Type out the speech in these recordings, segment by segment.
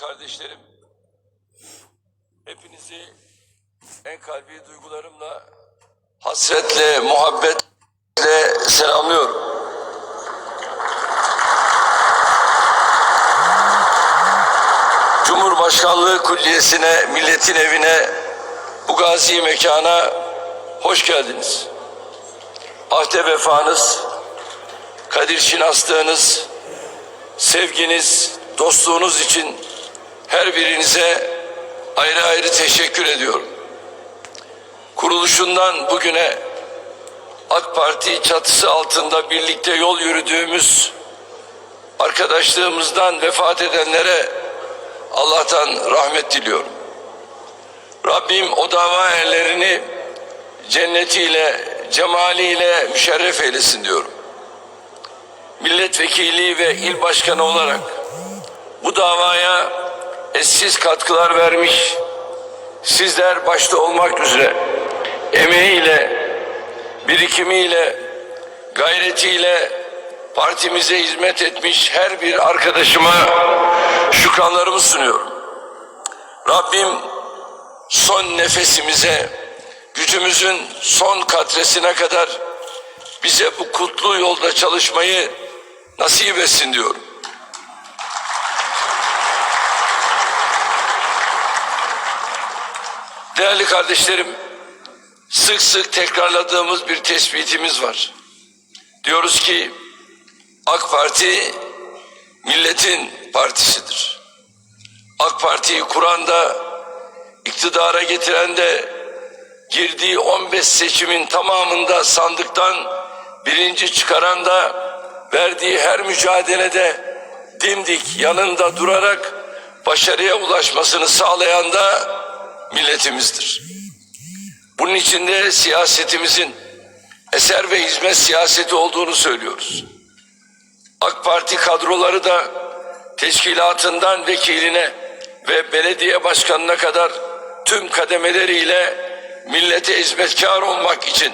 Kardeşlerim, hepinizi en kalbi duygularımla, hasretle, muhabbetle selamlıyorum. Cumhurbaşkanlığı Külliyesi'ne, milletin evine, bu gazi mekana hoş geldiniz. Ahde vefanız, kadir şinaslığınız, sevginiz, dostluğunuz için her birinize ayrı ayrı teşekkür ediyorum. Kuruluşundan bugüne AK Parti çatısı altında birlikte yol yürüdüğümüz arkadaşlığımızdan vefat edenlere Allah'tan rahmet diliyorum. Rabbim o dava erlerini cennetiyle, cemaliyle müşerref eylesin diyorum. Milletvekili ve il başkanı olarak bu davaya eşsiz katkılar vermiş, sizler başta olmak üzere emeğiyle, birikimiyle, gayretiyle partimize hizmet etmiş her bir arkadaşıma şükranlarımı sunuyorum. Rabbim son nefesimize, gücümüzün son katresine kadar bize bu kutlu yolda çalışmayı nasip etsin diyorum. Değerli kardeşlerim, sık sık tekrarladığımız bir tespitimiz var. Diyoruz ki AK Parti milletin partisidir. AK Parti'yi kuran da iktidara getiren de girdiği 15 seçimin tamamında sandıktan birinci çıkaran da verdiği her mücadelede dimdik yanında durarak başarıya ulaşmasını sağlayan da milletimizdir. Bunun içinde siyasetimizin eser ve hizmet siyaseti olduğunu söylüyoruz. AK Parti kadroları da teşkilatından vekiline ve belediye başkanına kadar tüm kademeleriyle millete hizmetkar olmak için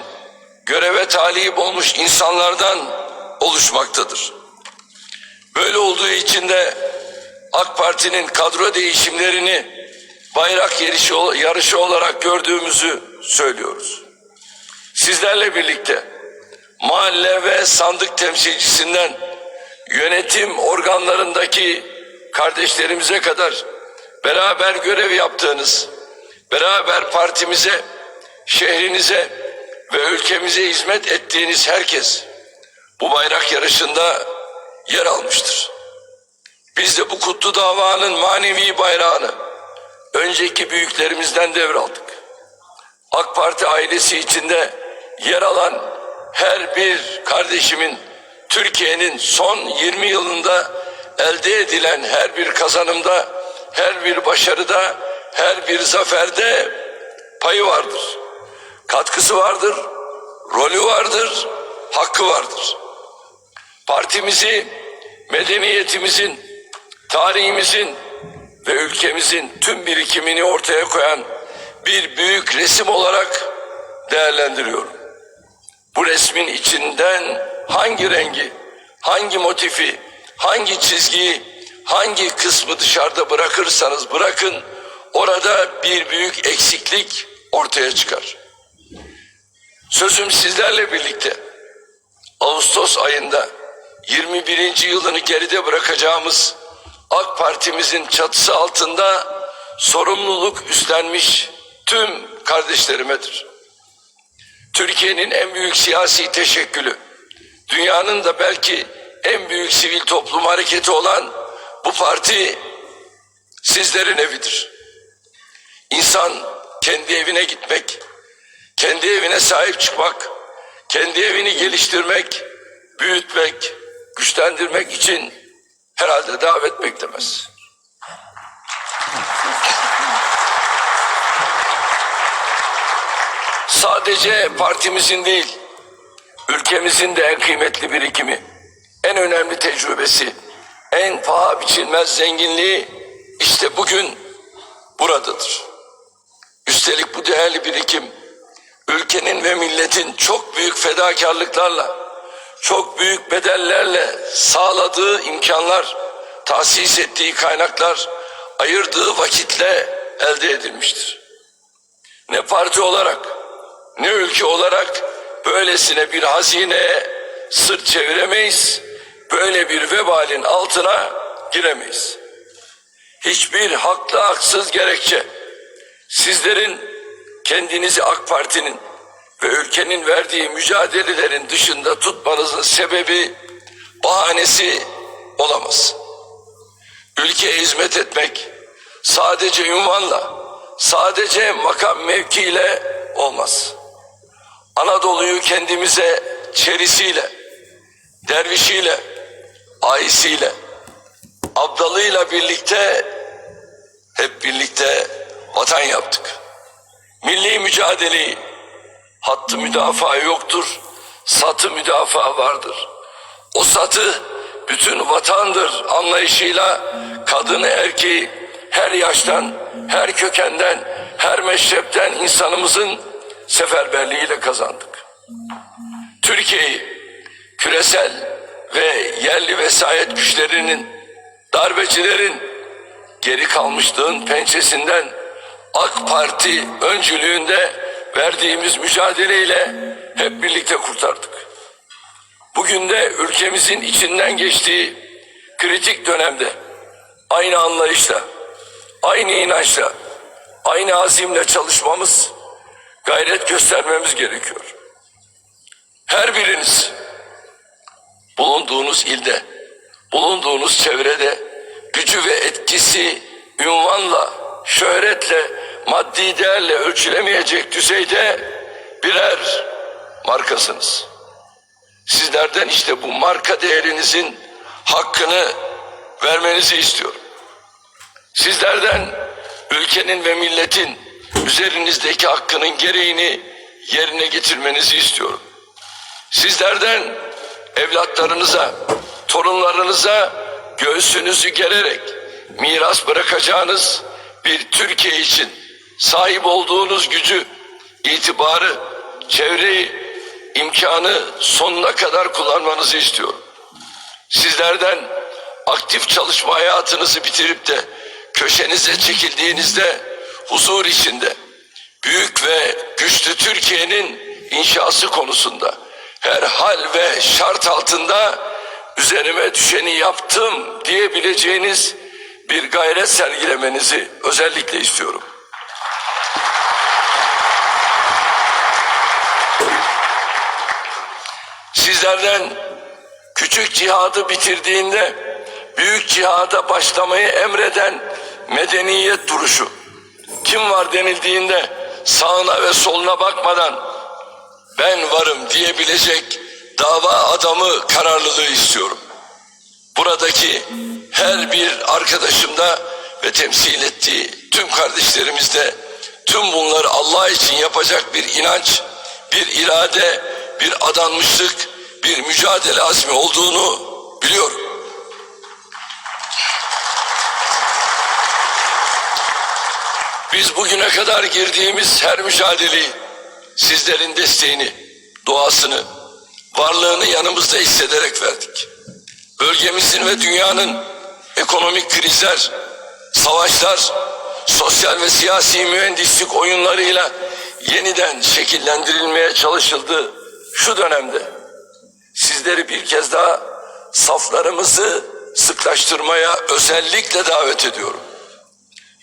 göreve talip olmuş insanlardan oluşmaktadır. Böyle olduğu için de AK Parti'nin kadro değişimlerini bayrak yarışı, yarışı olarak gördüğümüzü söylüyoruz. Sizlerle birlikte mahalle ve sandık temsilcisinden yönetim organlarındaki kardeşlerimize kadar beraber görev yaptığınız, beraber partimize, şehrinize ve ülkemize hizmet ettiğiniz herkes bu bayrak yarışında yer almıştır. Biz de bu kutlu davanın manevi bayrağını önceki büyüklerimizden devraldık. AK Parti ailesi içinde yer alan her bir kardeşimin Türkiye'nin son 20 yılında elde edilen her bir kazanımda, her bir başarıda, her bir zaferde payı vardır. Katkısı vardır, rolü vardır, hakkı vardır. Partimizi medeniyetimizin, tarihimizin ve ülkemizin tüm birikimini ortaya koyan bir büyük resim olarak değerlendiriyorum. Bu resmin içinden hangi rengi, hangi motifi, hangi çizgiyi, hangi kısmı dışarıda bırakırsanız bırakın orada bir büyük eksiklik ortaya çıkar. Sözüm sizlerle birlikte Ağustos ayında 21. yılını geride bırakacağımız AK Parti'mizin çatısı altında sorumluluk üstlenmiş tüm kardeşlerimedir. Türkiye'nin en büyük siyasi teşekkülü, dünyanın da belki en büyük sivil toplum hareketi olan bu parti sizlerin evidir. İnsan kendi evine gitmek, kendi evine sahip çıkmak, kendi evini geliştirmek, büyütmek, güçlendirmek için herhalde davet beklemez. Sadece partimizin değil, ülkemizin de en kıymetli birikimi, en önemli tecrübesi, en paha biçilmez zenginliği işte bugün buradadır. Üstelik bu değerli birikim ülkenin ve milletin çok büyük fedakarlıklarla, çok büyük bedellerle sağladığı imkanlar, tahsis ettiği kaynaklar ayırdığı vakitle elde edilmiştir. Ne parti olarak ne ülke olarak böylesine bir hazineye sırt çeviremeyiz. Böyle bir vebalin altına giremeyiz. Hiçbir haklı haksız gerekçe sizlerin kendinizi AK Parti'nin ve ülkenin verdiği mücadelelerin dışında tutmanızın sebebi bahanesi olamaz. Ülkeye hizmet etmek sadece ünvanla, sadece makam mevkiyle olmaz. Anadolu'yu kendimize çerisiyle, dervişiyle, ayisiyle, abdalıyla birlikte hep birlikte vatan yaptık. Milli mücadeleyi hattı müdafaa yoktur, satı müdafaa vardır. O satı bütün vatandır anlayışıyla kadını erkeği her yaştan, her kökenden, her meşrepten insanımızın seferberliğiyle kazandık. Türkiye'yi küresel ve yerli vesayet güçlerinin, darbecilerin geri kalmışlığın pençesinden AK Parti öncülüğünde verdiğimiz mücadeleyle hep birlikte kurtardık. Bugün de ülkemizin içinden geçtiği kritik dönemde aynı anlayışla, aynı inançla, aynı azimle çalışmamız, gayret göstermemiz gerekiyor. Her biriniz bulunduğunuz ilde, bulunduğunuz çevrede gücü ve etkisi ünvanla, şöhretle, maddi değerle ölçülemeyecek düzeyde birer markasınız. Sizlerden işte bu marka değerinizin hakkını vermenizi istiyorum. Sizlerden ülkenin ve milletin üzerinizdeki hakkının gereğini yerine getirmenizi istiyorum. Sizlerden evlatlarınıza, torunlarınıza göğsünüzü gererek miras bırakacağınız bir Türkiye için sahip olduğunuz gücü, itibarı, çevreyi, imkanı sonuna kadar kullanmanızı istiyorum. Sizlerden aktif çalışma hayatınızı bitirip de köşenize çekildiğinizde huzur içinde büyük ve güçlü Türkiye'nin inşası konusunda her hal ve şart altında üzerime düşeni yaptım diyebileceğiniz bir gayret sergilemenizi özellikle istiyorum. Sizlerden küçük cihadı bitirdiğinde büyük cihada başlamayı emreden medeniyet duruşu. Kim var denildiğinde sağına ve soluna bakmadan ben varım diyebilecek dava adamı kararlılığı istiyorum. Buradaki her bir arkadaşımda ve temsil ettiği tüm kardeşlerimizde tüm bunları Allah için yapacak bir inanç, bir irade, bir adanmışlık, bir mücadele azmi olduğunu biliyorum. Biz bugüne kadar girdiğimiz her mücadeleyi sizlerin desteğini, duasını, varlığını yanımızda hissederek verdik. Bölgemizin ve dünyanın ekonomik krizler, savaşlar, sosyal ve siyasi mühendislik oyunlarıyla yeniden şekillendirilmeye çalışıldığı şu dönemde sizleri bir kez daha saflarımızı sıklaştırmaya özellikle davet ediyorum.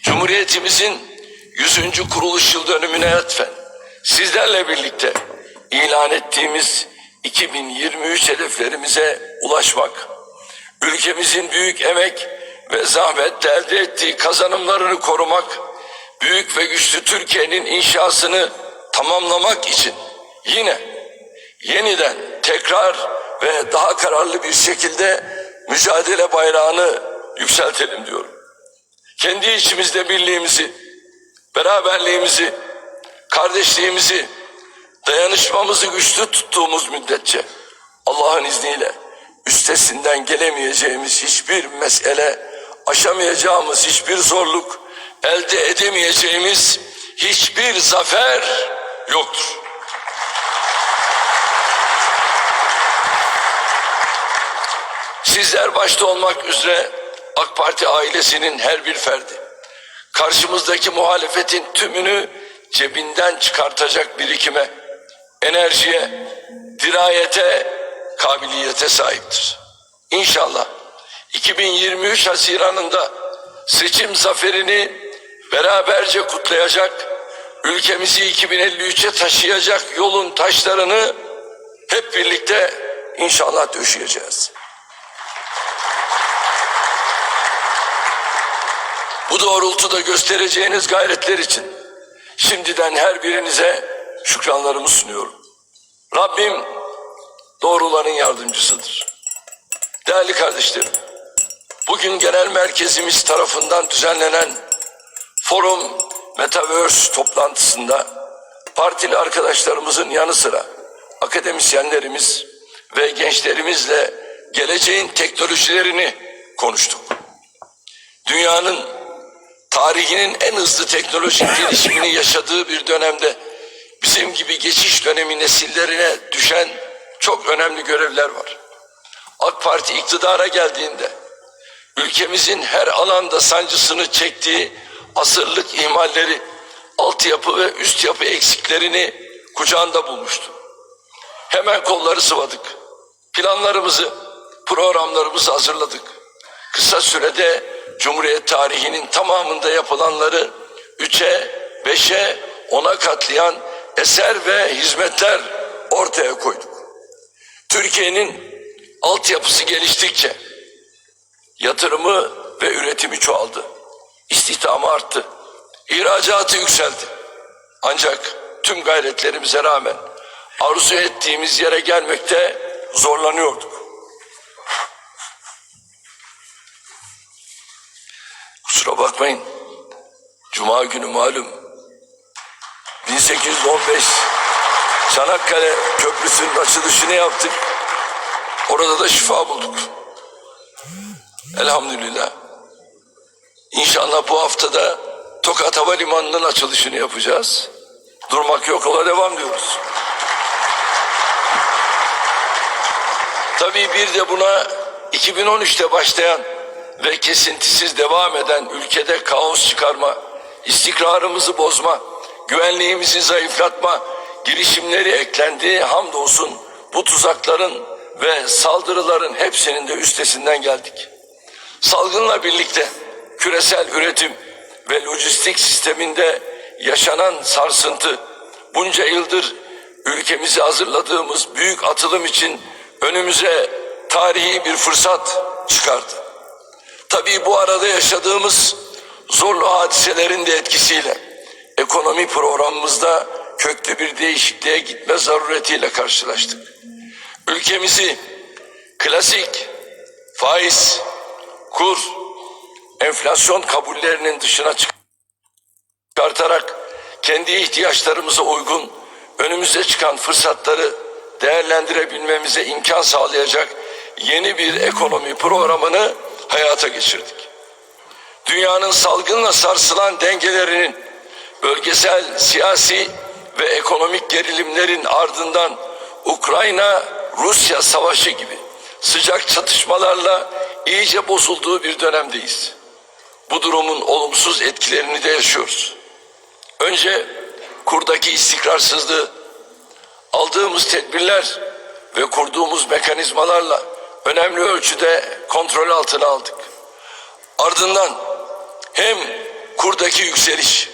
Cumhuriyetimizin 100. kuruluş yıl dönümüne atfen sizlerle birlikte ilan ettiğimiz 2023 hedeflerimize ulaşmak, ülkemizin büyük emek ve zahmetle elde ettiği kazanımlarını korumak, büyük ve güçlü Türkiye'nin inşasını tamamlamak için yine yeniden tekrar ve daha kararlı bir şekilde mücadele bayrağını yükseltelim diyorum. Kendi içimizde birliğimizi, beraberliğimizi, kardeşliğimizi, dayanışmamızı güçlü tuttuğumuz müddetçe Allah'ın izniyle üstesinden gelemeyeceğimiz hiçbir mesele, aşamayacağımız hiçbir zorluk, elde edemeyeceğimiz hiçbir zafer yoktur. Sizler başta olmak üzere AK Parti ailesinin her bir ferdi, karşımızdaki muhalefetin tümünü cebinden çıkartacak birikime, enerjiye, dirayete, kabiliyete sahiptir. İnşallah 2023 Haziran'ında seçim zaferini beraberce kutlayacak, ülkemizi 2053'e taşıyacak yolun taşlarını hep birlikte inşallah döşeyeceğiz. Bu doğrultuda göstereceğiniz gayretler için şimdiden her birinize şükranlarımı sunuyorum. Rabbim doğruların yardımcısıdır. Değerli kardeşlerim, bugün genel merkezimiz tarafından düzenlenen Forum Metaverse toplantısında partili arkadaşlarımızın yanı sıra akademisyenlerimiz ve gençlerimizle geleceğin teknolojilerini konuştuk. Dünyanın tarihinin en hızlı teknolojik gelişimini yaşadığı bir dönemde bizim gibi geçiş dönemi nesillerine düşen çok önemli görevler var. AK Parti iktidara geldiğinde ülkemizin her alanda sancısını çektiği asırlık ihmalleri, altyapı ve üst yapı eksiklerini kucağında bulmuştu. Hemen kolları sıvadık. Planlarımızı, programlarımızı hazırladık. Kısa sürede Cumhuriyet tarihinin tamamında yapılanları üçe, beşe, ona katlayan eser ve hizmetler ortaya koyduk. Türkiye'nin altyapısı geliştikçe yatırımı ve üretimi çoğaldı. İstihdamı arttı. İhracatı yükseldi. Ancak tüm gayretlerimize rağmen arzu ettiğimiz yere gelmekte zorlanıyorduk. Kusura bakmayın. Cuma günü malum 1815 Çanakkale Köprüsü'nün açılışını yaptık. Orada da şifa bulduk. Elhamdülillah. İnşallah bu haftada Tokat Havalimanı'nın açılışını yapacağız. Durmak yok ola devam diyoruz. Tabii bir de buna 2013'te başlayan ve kesintisiz devam eden ülkede kaos çıkarma, istikrarımızı bozma, güvenliğimizi zayıflatma girişimleri eklendi. Hamdolsun bu tuzakların ve saldırıların hepsinin de üstesinden geldik. Salgınla birlikte küresel üretim ve lojistik sisteminde yaşanan sarsıntı bunca yıldır ülkemizi hazırladığımız büyük atılım için önümüze tarihi bir fırsat çıkardı. Tabii bu arada yaşadığımız zorlu hadiselerin de etkisiyle ekonomi programımızda köklü bir değişikliğe gitme zaruretiyle karşılaştık. Ülkemizi klasik faiz, kur, enflasyon kabullerinin dışına çıkartarak kendi ihtiyaçlarımıza uygun önümüze çıkan fırsatları değerlendirebilmemize imkan sağlayacak yeni bir ekonomi programını hayata geçirdik. Dünyanın salgınla sarsılan dengelerinin bölgesel siyasi ve ekonomik gerilimlerin ardından Ukrayna-Rusya savaşı gibi sıcak çatışmalarla iyice bozulduğu bir dönemdeyiz. Bu durumun olumsuz etkilerini de yaşıyoruz. Önce kurdaki istikrarsızlığı, aldığımız tedbirler ve kurduğumuz mekanizmalarla önemli ölçüde kontrol altına aldık. Ardından hem kurdaki yükseliş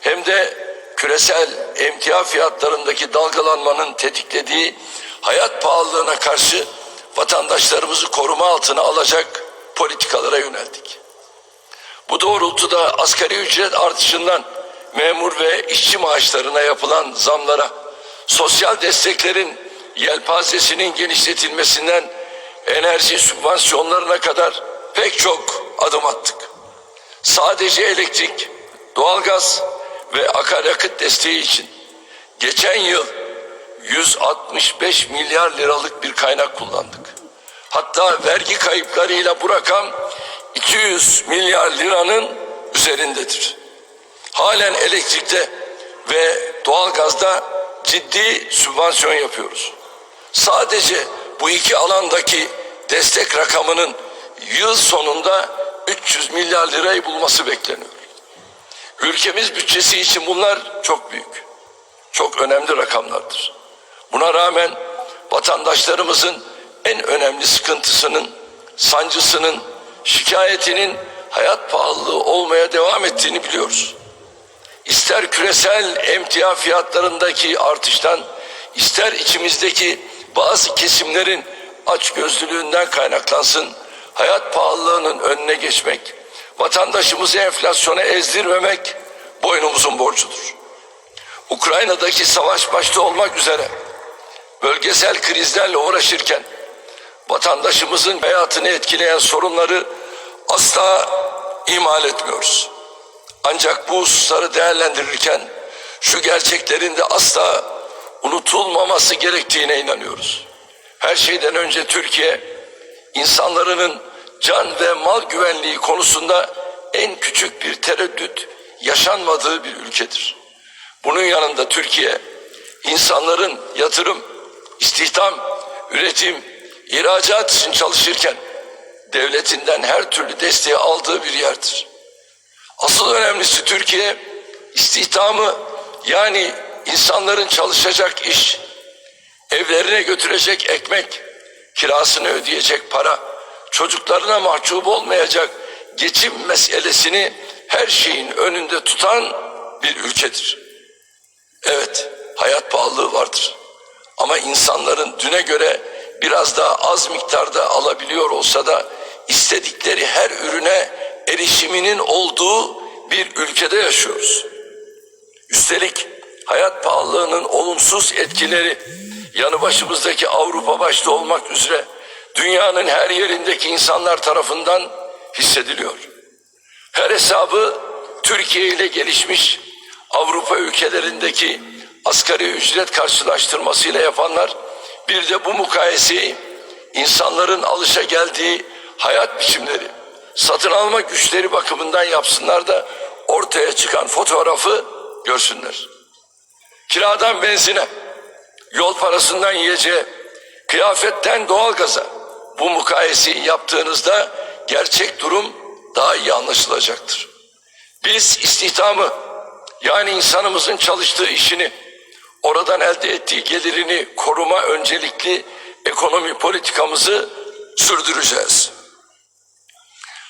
hem de küresel emtia fiyatlarındaki dalgalanmanın tetiklediği hayat pahalılığına karşı vatandaşlarımızı koruma altına alacak politikalara yöneldik. Bu doğrultuda asgari ücret artışından memur ve işçi maaşlarına yapılan zamlara, sosyal desteklerin yelpazesinin genişletilmesinden enerji sübvansiyonlarına kadar pek çok adım attık. Sadece elektrik, doğalgaz ve akaryakıt desteği için geçen yıl 165 milyar liralık bir kaynak kullandık. Hatta vergi kayıplarıyla bu rakam 200 milyar liranın üzerindedir. Halen elektrikte ve doğalgazda ciddi sübvansiyon yapıyoruz. Sadece bu iki alandaki destek rakamının yıl sonunda 300 milyar lirayı bulması bekleniyor. Ülkemiz bütçesi için bunlar çok büyük. Çok önemli rakamlardır. Buna rağmen vatandaşlarımızın en önemli sıkıntısının, sancısının, şikayetinin hayat pahalılığı olmaya devam ettiğini biliyoruz. İster küresel emtia fiyatlarındaki artıştan, ister içimizdeki bazı kesimlerin açgözlülüğünden kaynaklansın, hayat pahalılığının önüne geçmek, vatandaşımızı enflasyona ezdirmemek boynumuzun borcudur. Ukrayna'daki savaş başta olmak üzere bölgesel krizlerle uğraşırken vatandaşımızın hayatını etkileyen sorunları asla ihmal etmiyoruz. Ancak bu hususları değerlendirirken şu gerçeklerin de asla unutulmaması gerektiğine inanıyoruz. Her şeyden önce Türkiye insanların can ve mal güvenliği konusunda en küçük bir tereddüt yaşanmadığı bir ülkedir. Bunun yanında Türkiye insanların yatırım, istihdam, üretim, ihracat için çalışırken devletinden her türlü desteği aldığı bir yerdir. Asıl önemlisi Türkiye istihdamı yani insanların çalışacak iş, evlerine götürecek ekmek, kirasını ödeyecek para, çocuklarına mahcup olmayacak geçim meselesini her şeyin önünde tutan bir ülkedir. Evet, hayat pahalılığı vardır. Ama insanların düne göre biraz daha az miktarda alabiliyor olsa da istedikleri her ürüne erişiminin olduğu bir ülkede yaşıyoruz. Üstelik hayat pahalılığının olumsuz etkileri yanı başımızdaki Avrupa başta olmak üzere dünyanın her yerindeki insanlar tarafından hissediliyor. Her hesabı Türkiye ile gelişmiş Avrupa ülkelerindeki asgari ücret karşılaştırmasıyla yapanlar bir de bu mukayeseyi insanların alışa geldiği hayat biçimleri, satın alma güçleri bakımından yapsınlar da ortaya çıkan fotoğrafı görsünler. Kiradan benzine, yol parasından yiyeceğe, kıyafetten doğalgaza bu mukayeseyi yaptığınızda gerçek durum daha iyi anlaşılacaktır. Biz istihdamı yani insanımızın çalıştığı işini oradan elde ettiği gelirini koruma öncelikli ekonomi politikamızı sürdüreceğiz.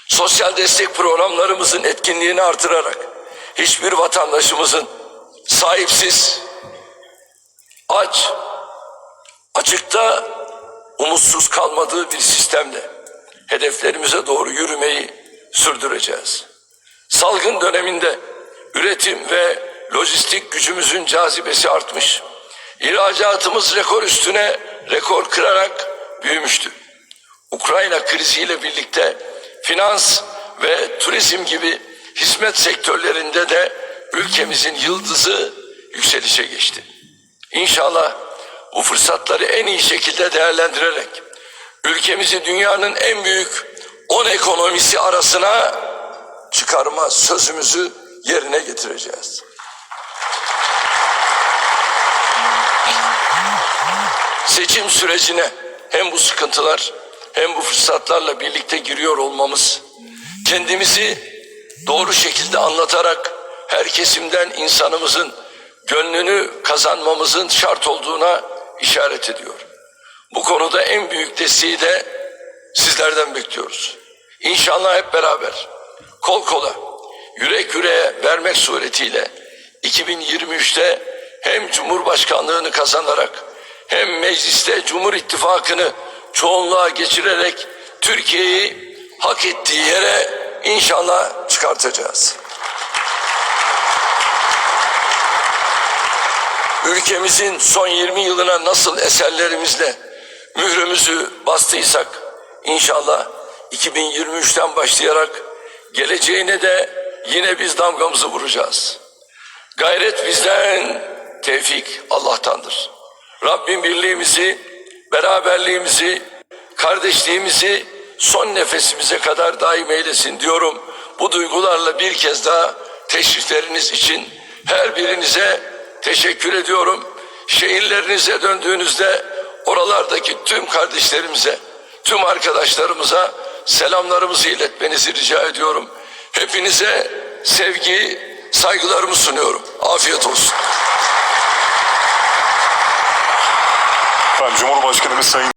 Sosyal destek programlarımızın etkinliğini artırarak hiçbir vatandaşımızın sahipsiz, aç, açıkta umutsuz kalmadığı bir sistemle hedeflerimize doğru yürümeyi sürdüreceğiz. Salgın döneminde üretim ve lojistik gücümüzün cazibesi artmış. İhracatımız rekor üstüne rekor kırarak büyümüştü. Ukrayna kriziyle birlikte finans ve turizm gibi hizmet sektörlerinde de ülkemizin yıldızı yükselişe geçti. İnşallah bu fırsatları en iyi şekilde değerlendirerek ülkemizi dünyanın en büyük 10 ekonomisi arasına çıkarma sözümüzü yerine getireceğiz. Seçim sürecine hem bu sıkıntılar hem bu fırsatlarla birlikte giriyor olmamız kendimizi doğru şekilde anlatarak her kesimden insanımızın gönlünü kazanmamızın şart olduğuna işaret ediyor. Bu konuda en büyük desteği de sizlerden bekliyoruz. İnşallah hep beraber kol kola yürek yüreğe vermek suretiyle 2023'te hem Cumhurbaşkanlığını kazanarak hem mecliste Cumhur İttifakı'nı çoğunluğa geçirerek Türkiye'yi hak ettiği yere inşallah çıkartacağız. Ülkemizin son 20 yılına nasıl eserlerimizle mührümüzü bastıysak inşallah 2023'ten başlayarak geleceğine de yine biz damgamızı vuracağız. Gayret bizden, tevfik Allah'tandır. Rabbim birliğimizi, beraberliğimizi, kardeşliğimizi son nefesimize kadar daim eylesin diyorum. Bu duygularla bir kez daha teşrifleriniz için her birinize teşekkür ediyorum. Şehirlerinize döndüğünüzde oralardaki tüm kardeşlerimize, tüm arkadaşlarımıza selamlarımızı iletmenizi rica ediyorum. Hepinize sevgi, saygılarımı sunuyorum. Afiyet olsun. Efendim Cumhurbaşkanımız Sayın